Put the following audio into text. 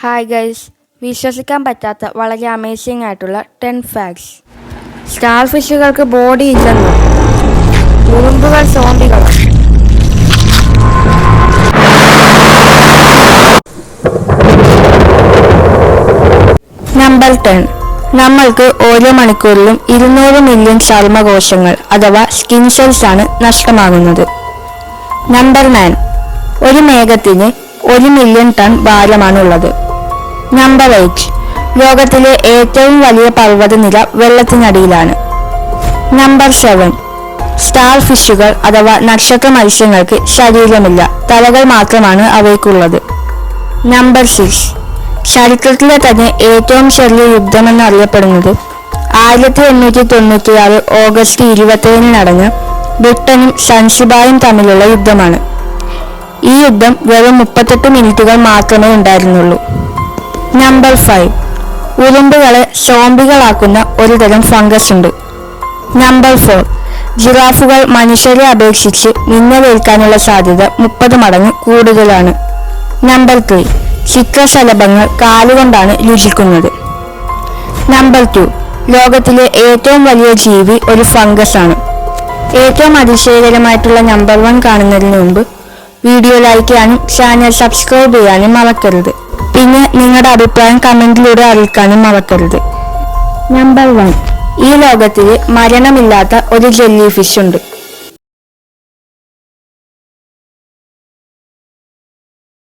Hi guys വിശ്വസിക്കാൻ പറ്റാത്ത വളരെ അമേസിംഗ് ആയിട്ടുള്ള ടെൻ ഫാക്ട്സ് സ്റ്റാർ ഫിഷുകൾക്ക് ബോഡി ഇല്ലെന്ന്. ഉറുമ്പുകൾ സോണ്ടികൾ നമ്പർ ടെൻ നമ്മൾക്ക് ഓരോ മണിക്കൂറിലും ഇരുന്നൂറ് മില്യൺ ചർമ്മകോശങ്ങൾ അഥവാ സ്കിൻ സെൽസ് ആണ് നഷ്ടമാകുന്നത്. നമ്പർ നയൻ ഒരു മേഘത്തിന് ഒരു മില്യൺ ടൺ ഭാരമാണുള്ളത് നമ്പർ എയ്റ്റ് ലോകത്തിലെ ഏറ്റവും വലിയ പർവതനിര വെള്ളത്തിനടിയിലാണ്. നമ്പർ സെവൻ സ്റ്റാർ ഫിഷുകൾ അഥവാ നക്ഷത്ര മത്സ്യങ്ങൾക്ക് ശരീരമില്ല. തലകൾ മാത്രമാണ് അവയ്ക്കുള്ളത്. നമ്പർ സിക്സ് ചരിത്രത്തിലെ തന്നെ ഏറ്റവും ചെറിയ യുദ്ധമെന്നറിയപ്പെടുന്നത് ആയിരത്തി എണ്ണൂറ്റി തൊണ്ണൂറ്റിയാറ് ഓഗസ്റ്റ് ഇരുപത്തേഴിന് നടന്ന ബ്രിട്ടനും സൻസിബായും തമ്മിലുള്ള യുദ്ധമാണ്. ഈ യുദ്ധം വെറും മുപ്പത്തെട്ട് മിനിറ്റുകൾ മാത്രമേ ഉണ്ടായിരുന്നുള്ളൂ. നമ്പർ ഫൈവ് ഉരുമ്പുകളെ സോംബികളാക്കുന്ന ഒരുതരം ഫംഗസ് ഉണ്ട്. നമ്പർ ഫോർ ജിറാഫുകൾ മനുഷ്യരെ അപേക്ഷിച്ച് മിന്നലേൽക്കാനുള്ള സാധ്യത മുപ്പത് മടങ്ങ് കൂടുതലാണ്. നമ്പർ ത്രീ ചിത്രശലഭങ്ങൾ കാലുകൊണ്ടാണ് രുചിക്കുന്നത്. നമ്പർ ടു ലോകത്തിലെ ഏറ്റവും വലിയ ജീവി ഒരു ഫംഗസ് ആണ്. ഏറ്റവും അതിശയകരമായിട്ടുള്ള നമ്പർ വൺ കാണുന്നതിന് മുമ്പ് വീഡിയോ ലൈക്ക് ചെയ്യാനും ചാനൽ സബ്സ്ക്രൈബ് ചെയ്യാനും മറക്കരുത്. പിന്നെ നിങ്ങളുടെ അഭിപ്രായം കമന്റിലൂടെ അറിയിക്കാനും മറക്കരുത്. നമ്പർ വൺ ഈ ലോകത്തിൽ മരണമില്ലാത്ത ഒരു ജെല്ലി ഫിഷ് ഉണ്ട്.